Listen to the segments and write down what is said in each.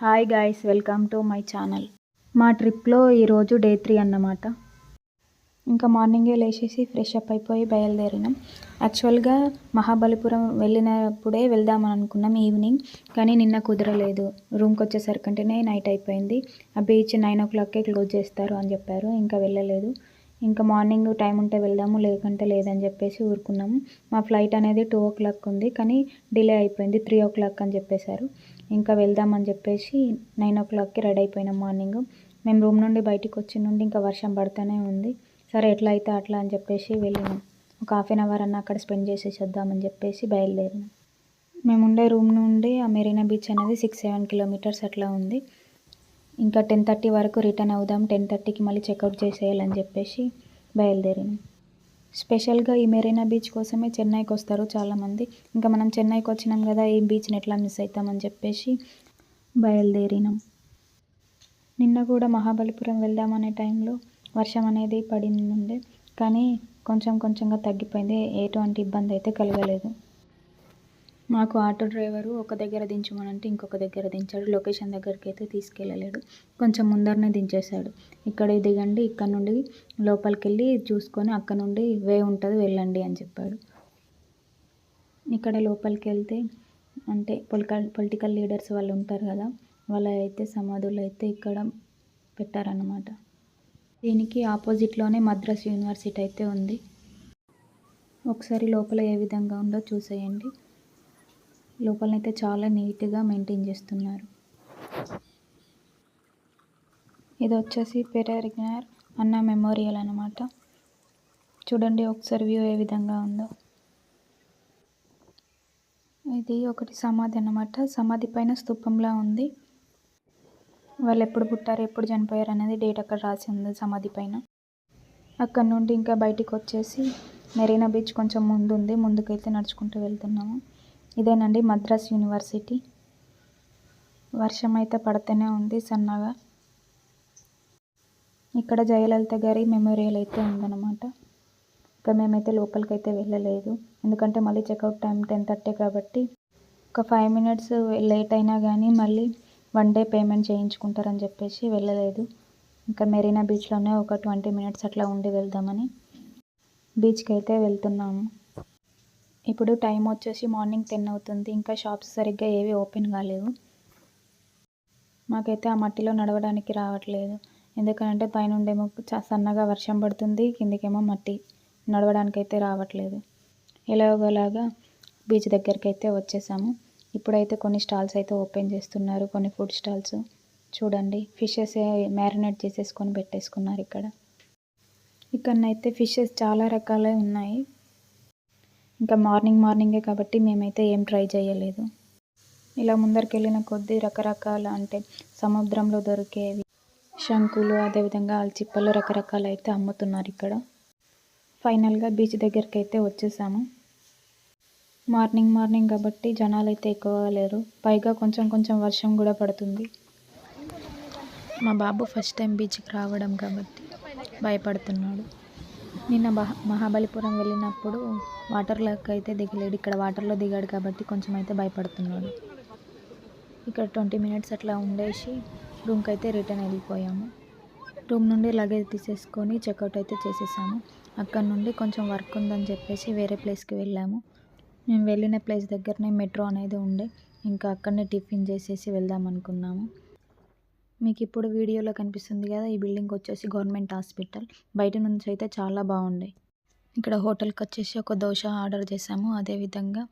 Hi guys welcome to my channel. మా ట్రిప్లో ఈరోజు డే త్రీ అన్నమాట. ఇంకా మార్నింగే లేచేసి ఫ్రెష్ అప్ అయిపోయి బయలుదేరినాం. యాక్చువల్గా మహాబలిపురం వెళ్ళినప్పుడే వెళ్దామని అనుకున్నాం ఈవినింగ్ కానీ నిన్న కుదరలేదు. రూమ్కి వచ్చేసరికంటేనే నైట్ అయిపోయింది. ఆ బీచ్ నైన్ ఓ క్లాక్కే క్లోజ్ చేస్తారు అని చెప్పారు ఇంకా వెళ్ళలేదు. ఇంకా మార్నింగ్ టైం ఉంటే వెళ్దాము లేకుంటే లేదని చెప్పేసి ఊరుకున్నాము. మా ఫ్లైట్ అనేది టూ ఓ క్లాక్ ఉంది కానీ డిలే అయిపోయింది త్రీ ఓ క్లాక్ అని చెప్పేశారు. ఇంకా వెళ్దామని చెప్పేసి నైన్ ఓ క్లాక్కి రెడీ అయిపోయినాం మార్నింగ్. మేము రూమ్ నుండి బయటికి వచ్చి నుండి ఇంకా వర్షం పడుతూనే ఉంది. సరే ఎట్లా అయితే అట్లా అని చెప్పేసి వెళ్ళినాం. ఒక హాఫ్ అన్ అవర్ అన్న అక్కడ స్పెండ్ చేసేసి వద్దామని చెప్పేసి బయలుదేరినాం. మేము ఉండే రూమ్ నుండి ఆ మెరీనా బీచ్ అనేది సిక్స్ సెవెన్ కిలోమీటర్స్ అట్లా ఉంది. ఇంకా టెన్ థర్టీ వరకు రిటర్న్ అవుదాం. టెన్ థర్టీకి మళ్ళీ చెక్అవుట్ చేసేయాలని చెప్పేసి బయలుదేరినాం. స్పెషల్గా ఈ మెరీనా బీచ్ కోసమే చెన్నైకి వస్తారు చాలామంది. ఇంకా మనం చెన్నైకి వచ్చినాం కదా ఈ బీచ్ని ఎట్లా మిస్ అవుతామని చెప్పేసి బయలుదేరినాం. నిన్న కూడా మహాబలిపురం వెళ్దామనే టైంలో వర్షం అనేది పడింది ఉండే కానీ కొంచెం కొంచెంగా తగ్గిపోయింది. ఎటువంటి ఇబ్బంది అయితే కలగలేదు. మాకు ఆటో డ్రైవరు ఒక దగ్గర దించమనంటే ఇంకొక దగ్గర దించాడు. లొకేషన్ దగ్గరికి అయితే తీసుకెళ్ళలేడు. కొంచెం ముందరనే దించేశాడు. ఇక్కడ దిగండి ఇక్కడ నుండి లోపలికి వెళ్ళి చూసుకొని అక్కడ నుండి వే ఉంటుంది వెళ్ళండి అని చెప్పాడు. ఇక్కడ లోపలికి వెళ్తే అంటే పొలికల్ పొలిటికల్ లీడర్స్ వాళ్ళు ఉంటారు కదా వాళ్ళ అయితే సమాధులు అయితే ఇక్కడ పెట్టారన్నమాట. దీనికి ఆపోజిట్లోనే మద్రాస్ యూనివర్సిటీ అయితే ఉంది. ఒకసారి లోపల ఏ విధంగా ఉందో చూసేయండి. లోపలనైతే చాలా నీట్గా మెయింటైన్ చేస్తున్నారు. ఇది వచ్చేసి పెరగ్నార్ అన్న మెమోరియల్ అనమాట చూడండి ఒకసారి వ్యూ ఏ విధంగా ఉందో. ఇది ఒకటి సమాధి అన్నమాట. సమాధి పైన స్తూపంలా ఉంది. వాళ్ళు ఎప్పుడు పుట్టారు ఎప్పుడు చనిపోయారు అనేది డేట్ అక్కడ రాసి ఉంది సమాధి పైన. అక్కడ నుండి ఇంకా బయటికి వచ్చేసి మెరీనా బీచ్ కొంచెం ముందు ఉంది ముందుకైతే నడుచుకుంటూ వెళ్తున్నాము. ఇదేనండి మద్రాస్ యూనివర్సిటీ. వర్షం అయితే పడుతూనే ఉంది సన్నగా. ఇక్కడ జయలలిత గారి మెమోరియల్ అయితే ఉందన్నమాట. ఇంకా మేమైతే లోపలికి అయితే వెళ్ళలేదు. ఎందుకంటే మళ్ళీ చెక్అవుట్ టైం టెన్ థర్టీ కాబట్టి ఒక ఫైవ్ మినిట్స్ లేట్ అయినా కానీ మళ్ళీ వన్ డే పేమెంట్ చేయించుకుంటారని చెప్పేసి వెళ్ళలేదు. ఇంకా మెరీనా బీచ్లోనే ఒక ట్వంటీ మినిట్స్ అట్లా ఉండి వెళ్దామని బీచ్కి అయితే వెళ్తున్నాము. ఇప్పుడు టైం వచ్చేసి మార్నింగ్ టెన్ అవుతుంది. ఇంకా షాప్స్ సరిగ్గా ఏవి ఓపెన్ కాలేవు మాకైతే ఆ మట్టిలో నడవడానికి రావట్లేదు. ఎందుకంటే పైనుండేమో సన్నగా వర్షం పడుతుంది. కిందికేమో మట్టి నడవడానికి అయితే రావట్లేదు. ఎలాగోలాగా బీచ్ దగ్గరికి అయితే వచ్చేసాము. ఇప్పుడైతే కొన్ని స్టాల్స్ అయితే ఓపెన్ చేస్తున్నారు. కొన్ని ఫుడ్ స్టాల్స్. చూడండి. ఫిషెస్ మ్యారినేట్ చేసేసుకొని పెట్టేసుకున్నారు ఇక్కడ. ఇక్కడనైతే ఫిషెస్ చాలా రకాలే ఉన్నాయి. ఇంకా మార్నింగ్ మార్నింగే కాబట్టి మేమైతే ఏం ట్రై చేయలేదు. ఇలా ముందరికి వెళ్ళిన కొద్దీ రకరకాల అంటే సముద్రంలో దొరికేవి శంకులు అదేవిధంగా చిప్పలు రకరకాలు అయితే అమ్ముతున్నారు ఇక్కడ. ఫైనల్గా బీచ్ దగ్గరికి అయితే వచ్చేసాము. మార్నింగ్ మార్నింగ్ కాబట్టి జనాలు అయితే ఎక్కువగా లేరు. పైగా కొంచెం కొంచెం వర్షం కూడా పడుతుంది. మా బాబు ఫస్ట్ టైం బీచ్కి రావడం కాబట్టి భయపడుతున్నాడు. నిన్న మహా మహాబలిపురం వెళ్ళినప్పుడు వాటర్లోకి అయితే దిగలేడు. ఇక్కడ వాటర్లో దిగాడు కాబట్టి కొంచెం అయితే భయపడుతున్నాడు. ఇక్కడ ట్వంటీ మినిట్స్ అట్లా ఉండేసి రూమ్కి అయితే రిటర్న్ వెళ్ళిపోయాము. రూమ్ నుండి లగేజ్ తీసేసుకొని చెక్అవుట్ అయితే చేసేసాము. అక్కడ నుండి కొంచెం వర్క్ ఉందని చెప్పేసి వేరే ప్లేస్కి వెళ్ళాము. మేము వెళ్ళిన ప్లేస్ దగ్గరనే మెట్రో అనేది ఉండే. ఇంకా అక్కడనే టిఫిన్ చేసేసి వెళ్దాం అనుకున్నాము. మీకు ఇప్పుడు వీడియోలో కనిపిస్తుంది కదా ఈ బిల్డింగ్ వచ్చేసి గవర్నమెంట్ హాస్పిటల్. బయట నుంచి అయితే చాలా బాగుండే. ఇక్కడ హోటల్కి వచ్చేసి ఒక దోశ ఆర్డర్ చేసాము అదేవిధంగా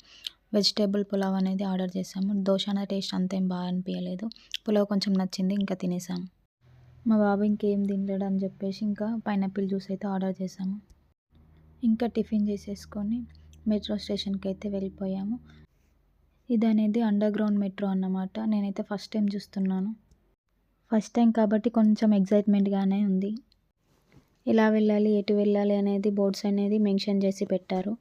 వెజిటేబుల్ పులావ్ అనేది ఆర్డర్ చేసాము దోశ అనే టేస్ట్ అంతేం బాగా అనిపించలేదు పులావ్ కొంచెం నచ్చింది ఇంకా తినేసాము. మా బాబు ఇంకేం తినలేడు అని చెప్పేసి ఇంకా పైనాపిల్ జ్యూస్ అయితే ఆర్డర్ చేసాము ఇంకా టిఫిన్ చేసేసుకొని మెట్రో స్టేషన్కి అయితే వెళ్ళిపోయాము. ఇది అనేది అండర్ గ్రౌండ్ మెట్రో అన్నమాట. నేనైతే ఫస్ట్ టైం చూస్తున్నాను. ఫస్ట్ టైం కాబట్టి కొంచెం ఎగ్జైట్మెంట్గానే ఉంది. ఎలా వెళ్ళాలి ఎటు వెళ్ళాలి అనేది బోర్డ్స్ అనేది మెన్షన్ చేసి పెట్టారు.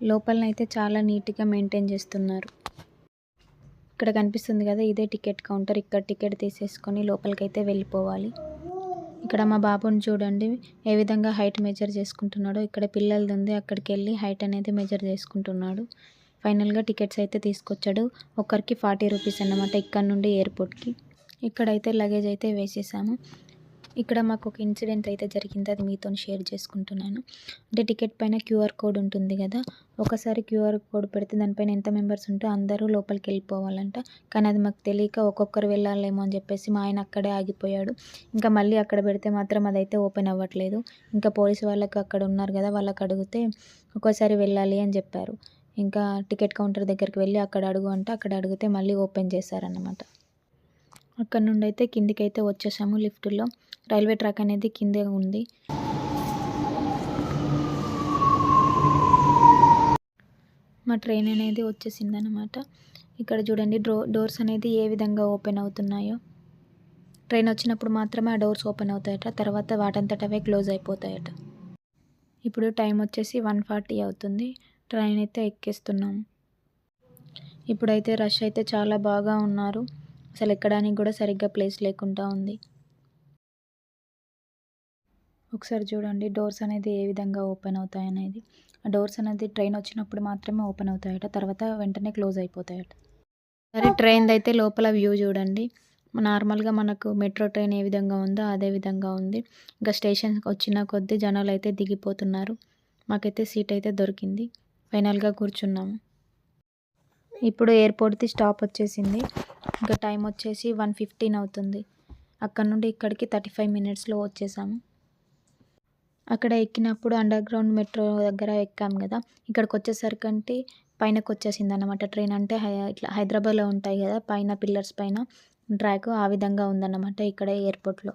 లోపలనైతే చాలా నీట్గా మెయింటైన్ చేస్తున్నారు. ఇక్కడ కనిపిస్తుంది కదా ఇదే టికెట్ కౌంటర్. ఇక్కడ టికెట్ తీసేసుకొని లోపలికైతే వెళ్ళిపోవాలి. ఇక్కడ మా బాబుని చూడండి ఏ విధంగా హైట్ మెజర్ చేసుకుంటున్నాడో. ఇక్కడ పిల్లలది ఉంది అక్కడికి వెళ్ళి హైట్ అనేది మెజర్ చేసుకుంటున్నాడు. ఫైనల్గా టికెట్స్ అయితే తీసుకొచ్చాడు. ఒకరికి ఫార్టీ రూపీస్ అన్నమాట ఇక్కడ నుండి ఎయిర్పోర్ట్కి. ఇక్కడైతే లగేజ్ అయితే వేసేసాము. ఇక్కడ మాకు ఒక ఇన్సిడెంట్ అయితే జరిగింది. అది మీతో షేర్ చేసుకుంటున్నాను. అంటే టికెట్ పైన క్యూఆర్ కోడ్ ఉంటుంది కదా. ఒకసారి క్యూఆర్ కోడ్ పెడితే దానిపైన ఎంత మెంబర్స్ ఉంటే అందరూ లోపలికి వెళ్ళిపోవాలంట. కానీ అది మాకు తెలియక ఒక్కొక్కరు వెళ్ళాలేమో అని చెప్పేసి మా ఆయన అక్కడే ఆగిపోయాడు. ఇంకా మళ్ళీ అక్కడ పెడితే మాత్రం అదైతే ఓపెన్ అవ్వట్లేదు. ఇంకా పోలీసు వాళ్ళకి అక్కడ ఉన్నారు కదా వాళ్ళకి అడిగితే ఒక్కోసారి వెళ్ళాలి అని చెప్పారు. ఇంకా టికెట్ కౌంటర్ దగ్గరికి వెళ్ళి అక్కడ అడుగు అంటే. అక్కడ అడిగితే మళ్ళీ ఓపెన్ చేశారన్నమాట. అక్కడ నుండి అయితే కిందికి అయితే వచ్చేసాము లిఫ్ట్లో. రైల్వే ట్రాక్ అనేది కిందే ఉంది. మా ట్రైన్ అనేది వచ్చేసిందనమాట ఇక్కడ చూడండి డో డోర్స్ అనేది ఏ విధంగా ఓపెన్ అవుతున్నాయో. ట్రైన్ వచ్చినప్పుడు మాత్రమే ఆ డోర్స్ ఓపెన్ అవుతాయట తర్వాత వాటంతట అవే క్లోజ్ అయిపోతాయట. ఇప్పుడు టైం వచ్చేసి వన్ ఫార్టీ అవుతుంది. ట్రైన్ అయితే ఎక్కేస్తున్నాం. ఇప్పుడైతే రష్ అయితే చాలా బాగా ఉన్నారు. అసలు ఎక్కడానికి కూడా సరిగ్గా ప్లేస్ లేకుండా ఉంది. ఒకసారి చూడండి డోర్స్ అనేది ఏ విధంగా ఓపెన్ అవుతాయి అనేది. ఆ డోర్స్ అనేది ట్రైన్ వచ్చినప్పుడు మాత్రమే ఓపెన్ అవుతాయట తర్వాత వెంటనే క్లోజ్ అయిపోతాయట. సరే ట్రైన్ అయితే లోపల వ్యూ చూడండి. నార్మల్గా మనకు మెట్రో ట్రైన్ ఏ విధంగా ఉందో అదే విధంగా ఉంది. ఇంకా స్టేషన్కి వచ్చిన కొద్దీ జనాలు అయితే దిగిపోతున్నారు. మాకైతే సీట్ అయితే దొరికింది. ఫైనల్గా కూర్చున్నాము. ఇప్పుడు ఎయిర్పోర్ట్ది స్టాప్ వచ్చేసింది. ఇంకా టైం వచ్చేసి వన్ ఫిఫ్టీన్ అవుతుంది. అక్కడ నుండి ఇక్కడికి థర్టీ ఫైవ్ మినిట్స్లో వచ్చేసాము. అక్కడ ఎక్కినప్పుడు అండర్ గ్రౌండ్ మెట్రో దగ్గర ఎక్కాము కదా. ఇక్కడికి వచ్చేసరికి అంటే పైనకి వచ్చేసింది అనమాట ట్రైన్. అంటే హై ఇట్లా హైదరాబాద్లో ఉంటాయి కదా పైన పిల్లర్స్ పైన ట్రాక్ ఆ విధంగా ఉందన్నమాట ఇక్కడ ఎయిర్పోర్ట్లో.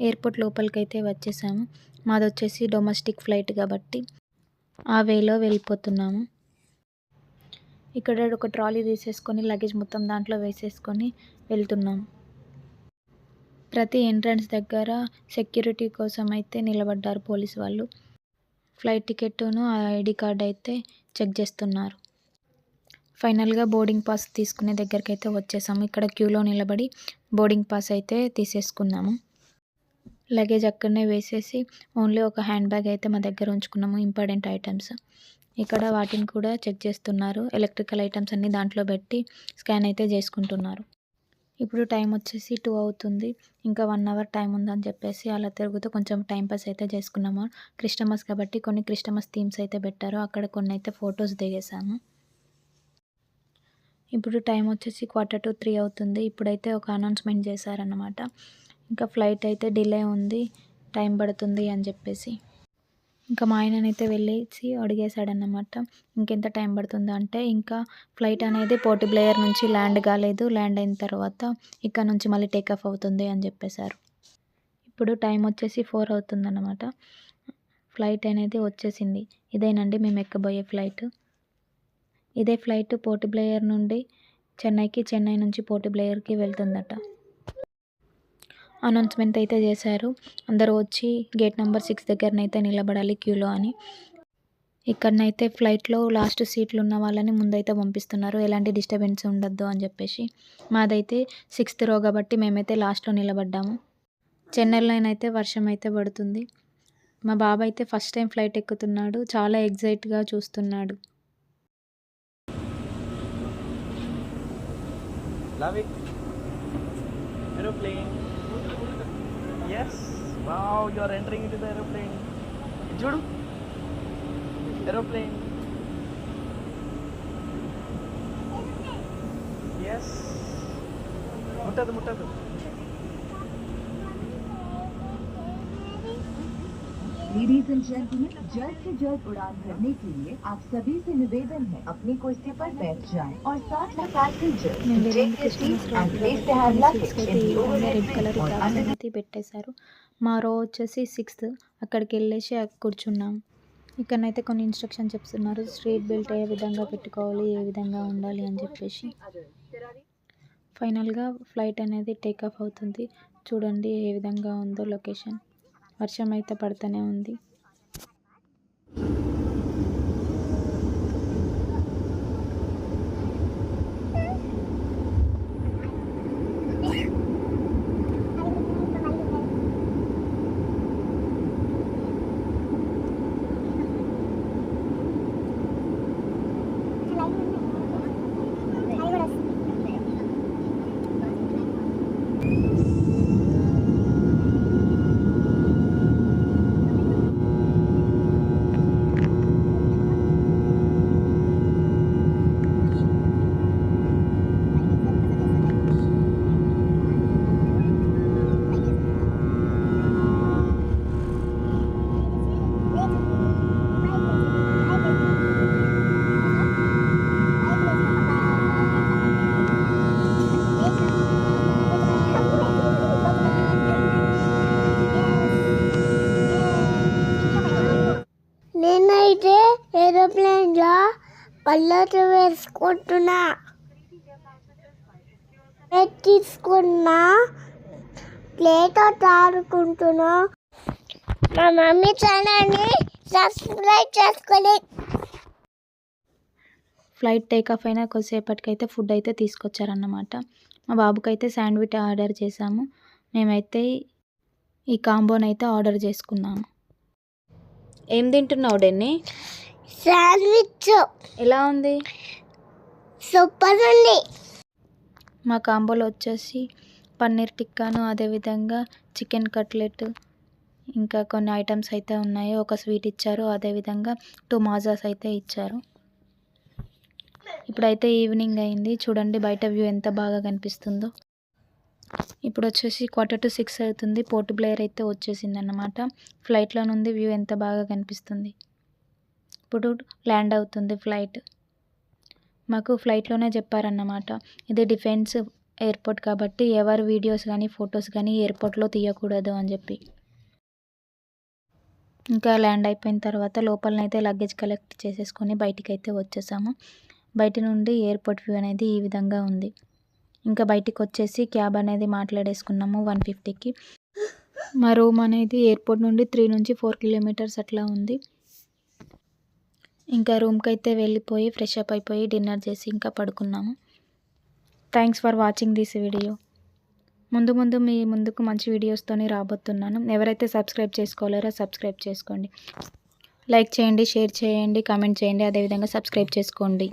ఎయిర్పోర్ట్ లోపలికి అయితే వచ్చేసాము. మాది వచ్చేసి డొమెస్టిక్ ఫ్లైట్ కాబట్టి ఆ వేలో వెళ్ళిపోతున్నాము. ఇక్కడ ఒక ట్రాలీ తీసేసుకొని లగేజ్ మొత్తం దాంట్లో వేసేసుకొని వెళ్తున్నాం. ప్రతి ఎంట్రన్స్ దగ్గర సెక్యూరిటీ కోసం అయితే నిలబడ్డారు పోలీస్ వాళ్ళు. ఫ్లైట్ టికెట్ను ఆ ఐడి కార్డ్ అయితే చెక్ చేస్తున్నారు. ఫైనల్గా బోర్డింగ్ పాస్ తీసుకునే దగ్గరికి అయితే వచ్చేసాము. ఇక్కడ క్యూలో నిలబడి బోర్డింగ్ పాస్ అయితే తీసేసుకున్నాము. లగేజ్ అక్కడనే వేసేసి ఓన్లీ ఒక హ్యాండ్ బ్యాగ్ అయితే మా దగ్గర ఉంచుకున్నాము ఇంపార్టెంట్ ఐటమ్స్. ఇక్కడ వాటిని కూడా చెక్ చేస్తున్నారు. ఎలక్ట్రికల్ ఐటమ్స్ అన్నీ దాంట్లో పెట్టి స్కాన్ అయితే చేసుకుంటున్నారు. ఇప్పుడు టైం వచ్చేసి టూ అవుతుంది. ఇంకా వన్ అవర్ టైం ఉందని చెప్పేసి అలా తిరుగుతూ కొంచెం టైం పాస్ అయితే చేసుకున్నాము. క్రిస్టమస్ కాబట్టి కొన్ని క్రిస్టమస్ థీమ్స్ అయితే పెట్టారు. అక్కడ కొన్ని అయితే ఫొటోస్ దిగేసాము ఇప్పుడు టైం వచ్చేసి క్వార్టర్ టు త్రీ అవుతుంది. ఇప్పుడైతే ఒక అనౌన్స్మెంట్ చేశారన్నమాట. ఇంకా ఫ్లైట్ అయితే డిలే ఉంది టైం పడుతుంది అని చెప్పేసి. ఇంకా మా ఆయననైతే వెళ్ళేసి అడిగేశాడన్నమాట ఇంకెంత టైం పడుతుంది? అంటే ఇంకా ఫ్లైట్ అనేది పోర్ట్ బ్లేయర్ నుంచి ల్యాండ్ కాలేదు ల్యాండ్ అయిన తర్వాత ఇక్కడ నుంచి మళ్ళీ టేకాఫ్ అవుతుంది అని చెప్పేశారు. ఇప్పుడు టైం వచ్చేసి ఫోర్ అవుతుందన్నమాట. ఫ్లైట్ అనేది వచ్చేసింది. ఇదేనండి మేము ఎక్కబోయే ఫ్లైట్. ఇదే ఫ్లైట్ పోర్ట్ బ్లేయర్ నుండి చెన్నైకి చెన్నై నుంచి పోర్ట్ బ్లేయర్కి వెళ్తుందట. అనౌన్స్మెంట్ అయితే చేశారు. అందరూ వచ్చి గేట్ నెంబర్ సిక్స్ దగ్గరనైతే నిలబడాలి క్యూలో అని. ఇక్కడనైతే ఫ్లైట్లో లాస్ట్ సీట్లు ఉన్న వాళ్ళని ముందైతే పంపిస్తున్నారు. ఎలాంటి డిస్టర్బెన్స్ ఉండొద్దు అని చెప్పేసి. మాదైతే సిక్స్త్ రో కాబట్టి మేమైతే లాస్ట్లో నిలబడ్డాము. చెన్నైలోనైతే వర్షం అయితే పడుతుంది. మా బాబాయ్ అయితే ఫస్ట్ టైం ఫ్లైట్ ఎక్కుతున్నాడు. చాలా ఎగ్జైట్గా చూస్తున్నాడు. Love it. Aeroplane. Yes. Wow, you are entering into the aeroplane. Judu. Aeroplane. Yes. Mutadu, mutadu. Ladies and gentlemen, जल्द से जल्द उड़ान भरने के लिए आप सभी से निवेदन है अपनी कुर्सी पर बैठ जाएं और साथ में पैसेंजर మేము take వెళ్ళిన their seats Christmas and place their hand luggage సిక్స్కి in the అయితే red overhead colour bin or cloth under the అనేది పెట్టేశారు మా రో వచ్చేసి సిక్స్త్ అక్కడికి వెళ్ళేసి అక్కడ కూర్చున్నాం ఇక్కడనైతే కొన్ని ఇన్స్ట్రక్షన్ చెప్తున్నారు స్ట్రీట్ బెల్ట్ ఏ విధంగా పెట్టుకోవాలి ఏ విధంగా ఉండాలి అని చెప్పేసి ఫైనల్గా ఫ్లైట్ అనేది టేక్ ఆఫ్ అవుతుంది చూడండి ఏ విధంగా ఉందో లొకేషన్ వర్షం అయితే పడుతూనే ఉంది. కళ్ళతో వేసుకుంటున్నా. ప్లేట్ తీసుకున్నా. ప్లేట్ ఆడుకుంటున్నా. మా మమ్మీ ఛానల్ని సబ్స్క్రైబ్ చేసుకోండి ఫ్లైట్ టేక్ ఆఫ్ అయినా కొద్దిసేపటికైతే ఫుడ్ అయితే తీసుకొచ్చారన్నమాట. మా బాబుకి అయితే శాండ్విచ్ ఆర్డర్ చేసాము మేమైతే ఈ కాంబోని అయితే ఆర్డర్ చేసుకున్నాము. ఏం తింటున్నావు డెన్ని? శాండ్విచ్. ఎలా ఉంది? సూపర్ ఉంది. మా కాంబోలో వచ్చేసి పన్నీర్ టిక్కాను అదేవిధంగా చికెన్ కట్లెట్ ఇంకా కొన్ని ఐటమ్స్ అయితే ఉన్నాయి. ఒక స్వీట్ ఇచ్చారు అదేవిధంగా టూ మాజాస్ అయితే ఇచ్చారు. ఇప్పుడైతే ఈవినింగ్ అయింది. చూడండి బయట వ్యూ ఎంత బాగా కనిపిస్తుందో. ఇప్పుడు వచ్చేసి క్వార్టర్ టు సిక్స్ అవుతుంది. పోర్ట్ బ్లేయర్ అయితే వచ్చేసింది అన్నమాట ఫ్లైట్లో నుండి వ్యూ ఎంత బాగా కనిపిస్తుంది? ఇప్పుడు ల్యాండ్ అవుతుంది ఫ్లైట్. మాకు ఫ్లైట్లోనే చెప్పారన్నమాట. ఇది డిఫెన్స్ ఎయిర్పోర్ట్ కాబట్టి ఎవరు వీడియోస్ కానీ ఫొటోస్ కానీ ఎయిర్పోర్ట్లో తీయకూడదు అని చెప్పి. ఇంకా ల్యాండ్ అయిపోయిన తర్వాత లోపలనైతే లగేజ్ కలెక్ట్ చేసేసుకొని బయటికి అయితే వచ్చేసాము. బయట నుండి ఎయిర్పోర్ట్ వ్యూ అనేది ఈ విధంగా ఉంది. ఇంకా బయటికి వచ్చేసి క్యాబ్ అనేది మాట్లాడేసుకున్నాము వన్ ఫిఫ్టీకి. మా రూమ్ అనేది ఎయిర్పోర్ట్ నుండి త్రీ నుంచి ఫోర్ కిలోమీటర్స్ అట్లా ఉంది. ఇంకా రూమ్కి అయితే వెళ్ళిపోయి ఫ్రెష్ అప్ అయిపోయి డిన్నర్ చేసి ఇంకా పడుకున్నాము. Thanks for watching this video ముందు ముందు మీ ముందుకు మంచి వీడియోస్తోనే రాబోతున్నాను. ఎవరైతే సబ్స్క్రైబ్ చేసుకోలేరో సబ్స్క్రైబ్ చేసుకోండి. లైక్ చేయండి షేర్ చేయండి కామెంట్ చేయండి. అదేవిధంగా సబ్స్క్రైబ్ చేసుకోండి.